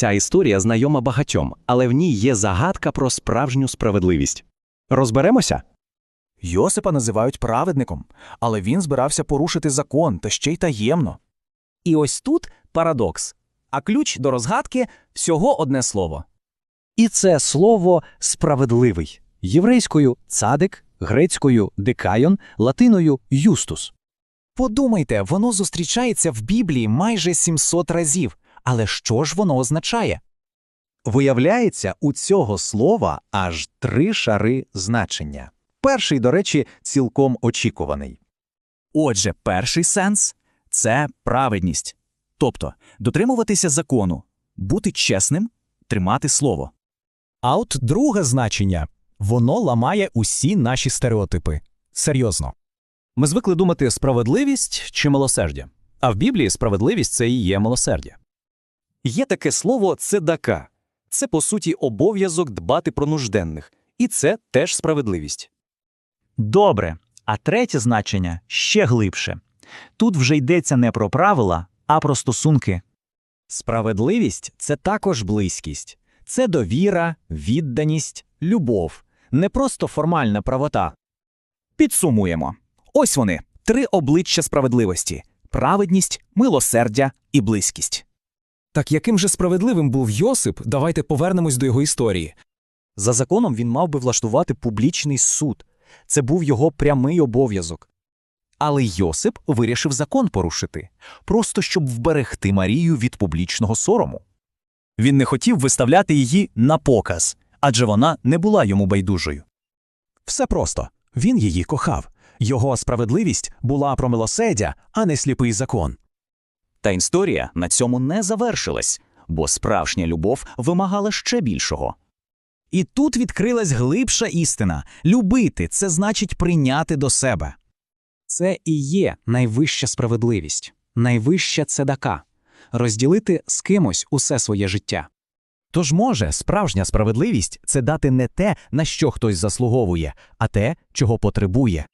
Ця історія знайома багатьом, але в ній є загадка про справжню справедливість. Розберемося? Йосипа називають праведником, але він збирався порушити закон та ще й таємно. І ось тут парадокс. А ключ до розгадки всього одне слово. І це слово справедливий єврейською цадик, грецькою дикайон, латиною юстус. Подумайте, воно зустрічається в Біблії майже 700 разів. Але що ж воно означає? Виявляється, у цього слова аж три шари значення. Перший, до речі, цілком очікуваний. Отже, перший сенс це праведність, тобто дотримуватися закону, бути чесним, тримати слово. А от друге значення воно ламає усі наші стереотипи. Серйозно. Ми звикли думати справедливість чи милосердя. А в Біблії справедливість це і є милосердя. Є таке слово цедака. Це, по суті, обов'язок дбати про нужденних. І це теж справедливість. Добре. А третє значення ще глибше. Тут вже йдеться не про правила, а про стосунки. Справедливість це також близькість, це довіра, відданість, любов, не просто формальна правота. Підсумуємо. Ось вони три обличчя справедливості: праведність, милосердя і близькість. Так яким же справедливим був Йосип, давайте повернемось до його історії. За законом він мав би влаштувати публічний суд. Це був його прямий обов'язок. Але Йосип вирішив закон порушити, просто щоб вберегти Марію від публічного сорому. Він не хотів виставляти її на показ, адже вона не була йому байдужою. Все просто він її кохав. Його справедливість була про милосердя, а не сліпий закон. Та історія на цьому не завершилась, бо справжня любов вимагала ще більшого. І тут відкрилась глибша істина любити це значить прийняти до себе. Це і є найвища справедливість, найвища цедака розділити з кимось усе своє життя. Тож може справжня справедливість це дати не те, на що хтось заслуговує, а те, чого потребує.